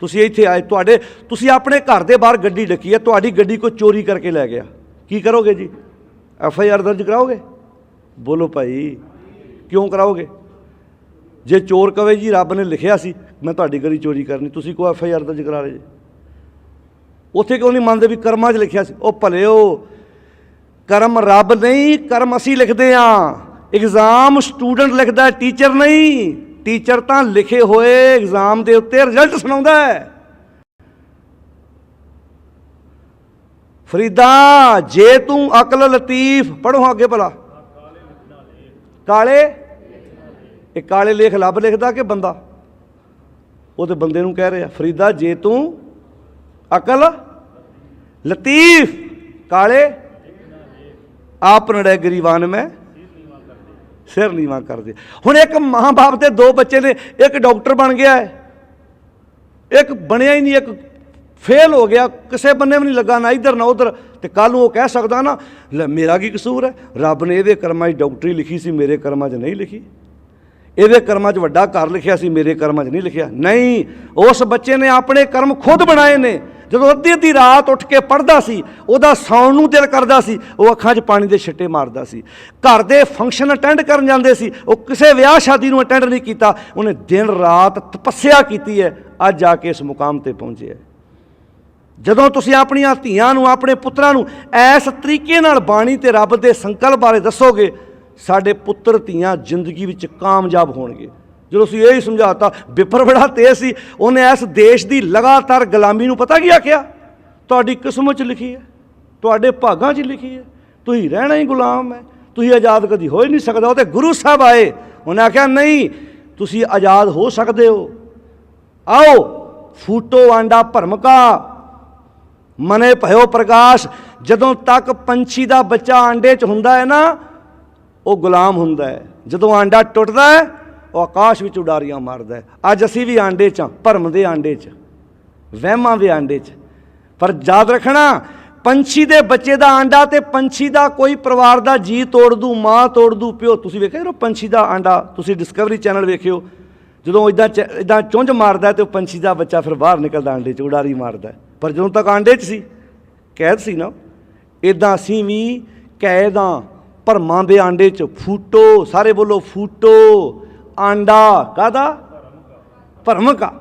ਤੁਸੀਂ ਇੱਥੇ ਆਏ, ਤੁਹਾਡੇ, ਤੁਸੀਂ ਆਪਣੇ ਘਰ ਦੇ ਬਾਹਰ ਗੱਡੀ ਡੱਕੀ ਹੈ, ਤੁਹਾਡੀ ਗੱਡੀ ਕੋਈ ਚੋਰੀ ਕਰਕੇ ਲੈ ਗਿਆ। ਕੀ ਕਰੋਗੇ ਜੀ? ਐਫ ਆਈ ਆਰ ਦਰਜ ਕਰਾਓਗੇ? ਬੋਲੋ ਭਾਈ, ਕਿਉਂ ਕਰਾਓਗੇ? ਜੇ ਚੋਰ ਕਵੇ ਜੀ, ਰੱਬ ਨੇ ਲਿਖਿਆ ਸੀ, ਮੈਂ ਤੁਹਾਡੀ ਗੱਡੀ ਚੋਰੀ ਕਰਨੀ, ਤੁਸੀਂ ਕੋ ਐਫ ਆਈ ਆਰ ਦਰਜ ਕਰਾ ਰਹੇ ਜੀ। ਉੱਥੇ ਕਿਉਂ ਨਹੀਂ ਮੰਨਦੇ ਵੀ ਕਰਮਾਂ 'ਚ ਲਿਖਿਆ ਸੀ? ਉਹ ਭਲਿਓ, ਕਰਮ ਰੱਬ ਨਹੀਂ, ਕਰਮ ਅਸੀਂ ਲਿਖਦੇ ਆ ਐਗਜ਼ਾਮ ਸਟੂਡੈਂਟ ਲਿਖਦਾ ਟੀਚਰ ਨਹੀਂ। ਟੀਚਰ ਤਾਂ ਲਿਖੇ ਹੋਏ ਐਗਜ਼ਾਮ ਦੇ ਉੱਤੇ ਰਿਜ਼ਲਟ ਸੁਣਾਉਂਦਾ ਹੈ। ਫਰੀਦਾ, ਜੇ ਤੂੰ ਅਕਲ ਲਤੀਫ ਪੜੋ ਅੱਗੇ ਭਲਾ। ਕਾਲੇ? ਇਹ ਕਾਲੇ ਲੇਖ ਲੱਭ ਲਿਖਦਾ ਕਿ ਬੰਦਾ? ਉਹ ਤੇ ਬੰਦੇ ਨੂੰ ਕਹਿ ਰਿਹਾ, ਫਰੀਦਾ, ਜੇ ਤੂੰ ਅਕਲ ਲਤੀਫ, ਕਾਲੇ? ਆਪ ਨੜੇ ਗਰੀਬਾਨ ਮੈਂ। ਸਿਰ ਨੀਵਾ ਕਰਦੇ। ਹੁਣ ਇੱਕ ਮਾਂ ਬਾਪ ਦੇ ਦੋ ਬੱਚੇ ਨੇ, ਇੱਕ ਡਾਕਟਰ ਬਣ ਗਿਆ ਹੈ। ਇੱਕ ਬਣਿਆ ਹੀ ਨਹੀਂ, ਇੱਕ ਫੇਲ ਹੋ ਗਿਆ। ਕਿਸੇ ਬੰਨੇ ਵੀ ਨਹੀਂ ਲੱਗਾ, ਨਾ ਇੱਧਰ, ਨਾ ਉੱਧਰ। ਤੇ ਕੱਲ ਨੂੰ ਉਹ ਕਹਿ ਸਕਦਾ ਨਾ, ਲੈ, ਮੇਰਾ ਕੀ ਕਸੂਰ ਹੈ? ਰੱਬ ਨੇ ਇਹਦੇ ਕਰਮਾਂ 'ਚ ਡਾਕਟਰੀ ਲਿਖੀ ਸੀ, ਮੇਰੇ ਕਰਮਾਂ 'ਚ ਨਹੀਂ ਲਿਖੀ। ਇਹਦੇ ਕਰਮਾਂ 'ਚ ਵੱਡਾ ਘਰ ਲਿਖਿਆ ਸੀ, ਮੇਰੇ ਕਰਮਾਂ 'ਚ ਨਹੀਂ ਲਿਖਿਆ। ਨਹੀਂ, ਉਸ ਬੱਚੇ ਨੇ ਆਪਣੇ ਕਰਮ ਖੁਦ ਬਣਾਏ ਨੇ। ਜਦੋਂ ਅੱਧੀ ਅੱਧੀ ਰਾਤ ਉੱਠ ਕੇ ਪੜਦਾ ਸੀ, ਉਹਦਾ ਸੌਣ ਨੂੰ ਦਿਲ ਕਰਦਾ ਸੀ, ਉਹ ਅੱਖਾਂ 'ਚ ਪਾਣੀ ਦੇ ਛਿੱਟੇ ਮਾਰਦਾ ਸੀ। ਘਰ ਦੇ ਫੰਕਸ਼ਨ ਅਟੈਂਡ ਕਰਨ ਜਾਂਦੇ ਸੀ, ਉਹ ਕਿਸੇ ਵਿਆਹ ਸ਼ਾਦੀ ਨੂੰ ਅਟੈਂਡ ਨਹੀਂ ਕੀਤਾ, ਉਹਨੇ ਦਿਨ ਰਾਤ ਤਪੱਸਿਆ ਕੀਤੀ ਹੈ, ਅੱਜ ਜਾ ਕੇ ਇਸ ਮੁਕਾਮ ਤੇ ਪਹੁੰਚਿਆ ਜਦੋਂ ਤੁਸੀਂ ਆਪਣੀਆਂ ਧੀਆਂ ਨੂੰ, ਆਪਣੇ ਪੁੱਤਰਾਂ ਨੂੰ ਇਸ ਤਰੀਕੇ ਨਾਲ ਬਾਣੀ ਤੇ ਰੱਬ ਦੇ ਸੰਕਲਪ ਬਾਰੇ ਦੱਸੋਗੇ, ਸਾਡੇ ਪੁੱਤਰ ਧੀਆਂ ਜ਼ਿੰਦਗੀ ਵਿੱਚ ਕਾਮਯਾਬ ਹੋਣਗੇ। ਜਦੋਂ ਅਸੀਂ ਇਹ ਹੀ ਸਮਝਾਤਾ ਵਿਪਰ ਬੜਾ ਤੇਜ਼ ਸੀ, ਉਹਨੇ ਇਸ ਦੇਸ਼ ਦੀ ਲਗਾਤਾਰ ਗੁਲਾਮੀ ਨੂੰ ਪਤਾ ਕੀ ਆਖਿਆ? ਤੁਹਾਡੀ ਕਿਸਮਤ 'ਚ ਲਿਖੀ ਹੈ, ਤੁਹਾਡੇ ਭਾਗਾਂ 'ਚ ਲਿਖੀ ਹੈ, ਤੁਸੀਂ ਰਹਿਣਾ ਹੀ ਗੁਲਾਮ ਹੈ, ਤੁਸੀਂ ਆਜ਼ਾਦ ਕਦੀ ਹੋ ਹੀ ਨਹੀਂ ਸਕਦਾ, ਉਹ ਤੇ ਗੁਰੂ ਸਾਹਿਬ ਆਏ, ਉਹਨੇ ਆਖਿਆ, ਨਹੀਂ, ਤੁਸੀਂ ਆਜ਼ਾਦ ਹੋ ਸਕਦੇ ਹੋ। ਆਓ, ਫੂਟੋ ਆਂਡਾ ਭਰਮਕਾ, ਮਨੇ ਭਇਓ ਪ੍ਰਕਾਸ਼, ਜਦੋਂ ਤੱਕ ਪੰਛੀ ਦਾ ਬੱਚਾ ਆਂਡੇ 'ਚ ਹੁੰਦਾ ਹੈ ਨਾ, ਉਹ ਗੁਲਾਮ ਹੁੰਦਾ ਹੈ। ਜਦੋਂ ਆਂਡਾ ਟੁੱਟਦਾ ਹੈ ਉਹ ਆਕਾਸ਼ ਵਿੱਚ ਉਡਾਰੀਆਂ ਮਾਰਦਾ ਅੱਜ ਅਸੀਂ ਵੀ ਆਂਡੇ 'ਚ ਹਾਂ, ਭਰਮ ਦੇ ਆਂਡੇ 'ਚ ਵਹਿਮਾਂ ਦੇ ਆਂਡੇ 'ਚ ਪਰ ਯਾਦ ਰੱਖਣਾ ਪੰਛੀ ਦੇ ਬੱਚੇ ਦਾ ਆਂਡਾ ਤੇ ਪੰਛੀ ਦਾ ਕੋਈ ਪਰਿਵਾਰ ਦਾ ਜੀ ਤੋੜ ਦੂ ਮਾਂ ਤੋੜ ਦੂ ਪਿਓ ਤੁਸੀਂ ਵੇਖਿਆ ਜਦੋਂ ਪੰਛੀ ਦਾ ਆਂਡਾ ਤੁਸੀਂ ਡਿਸਕਵਰੀ ਚੈਨਲ ਵੇਖਿਓ ਜਦੋਂ ਇਦਾਂ ਇਦਾਂ ਚੁੰਝ ਮਾਰਦਾ ਹੈ ਤੇ ਉਹ ਪੰਛੀ ਦਾ ਬੱਚਾ ਫਿਰ ਬਾਹਰ ਨਿਕਲਦਾ ਆਂਡੇ 'ਚ ਉਡਾਰੀ ਮਾਰਦਾ ਪਰ ਜਦੋਂ ਤੱਕ ਆਂਡੇ 'ਚ ਸੀ ਕੈਦ ਸੀ ਨਾ ਇਦਾਂ ਅਸੀਂ ਵੀ ਕੈਦ ਹਾਂ ਭਰਮਾਂ ਦੇ ਆਂਡੇ 'ਚ ਫੂਟੋ ਸਾਰੇ ਬੋਲੋ ਫੂਟੋ ਆਂਡਾ ਕਾਦਾ ਭਰਮ ਕਾ।